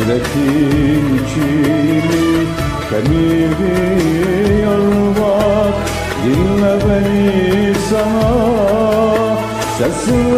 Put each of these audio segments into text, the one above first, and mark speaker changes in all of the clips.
Speaker 1: Hasretin içimi kemirdi yalvar. Dinle beni sana Sensin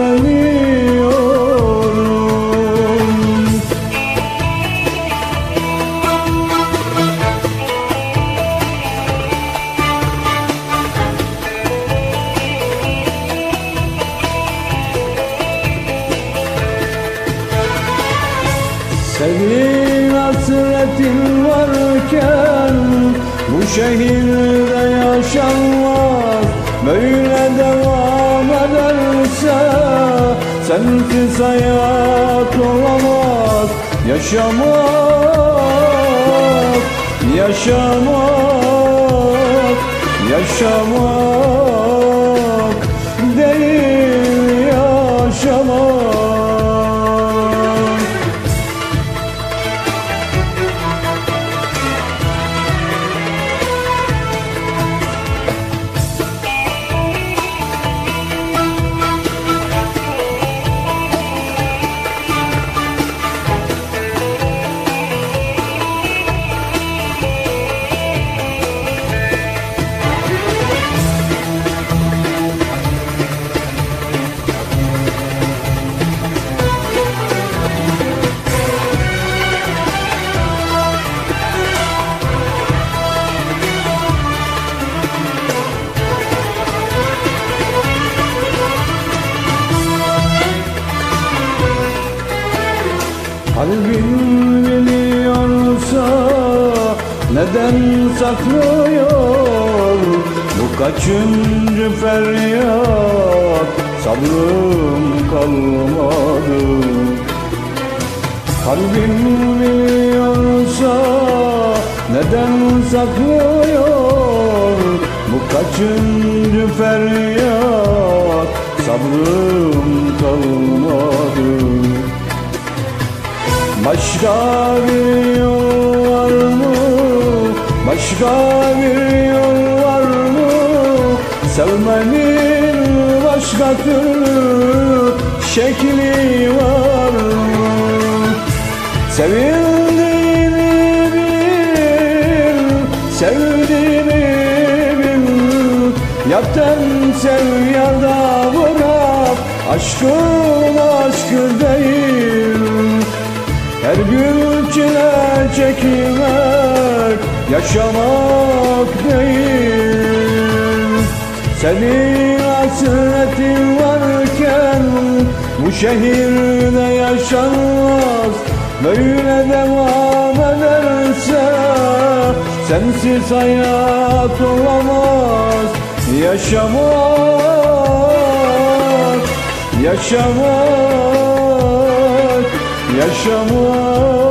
Speaker 1: Senin hasretin varken bu şehirde yaşanmaz. Böyle devam ederse sensiz hayat olamaz. Yaşamak, yaşamak, yaşamak Kalbin biliyorsa neden saklıyor? Bu kaçıncı feryat? Sabrım kalmadı. Kalbin biliyorsa neden saklıyor? Bu kaçıncı feryat? Sabrım kalmadı Başka bir yol var mı? Başka bir yol var mı? Sevmenin başka türlü şekli var mı? Sevildiğini bil, sevdiğini bil Yapten sev ya da bırak Aşkın aşkı değil her gün çile çekmek yaşamak değil. Senin hasretin varken bu şehirde yaşanmaz. Böyle devam ederse sensiz hayat olamaz. Yaşamak, yaşamak Yaşamak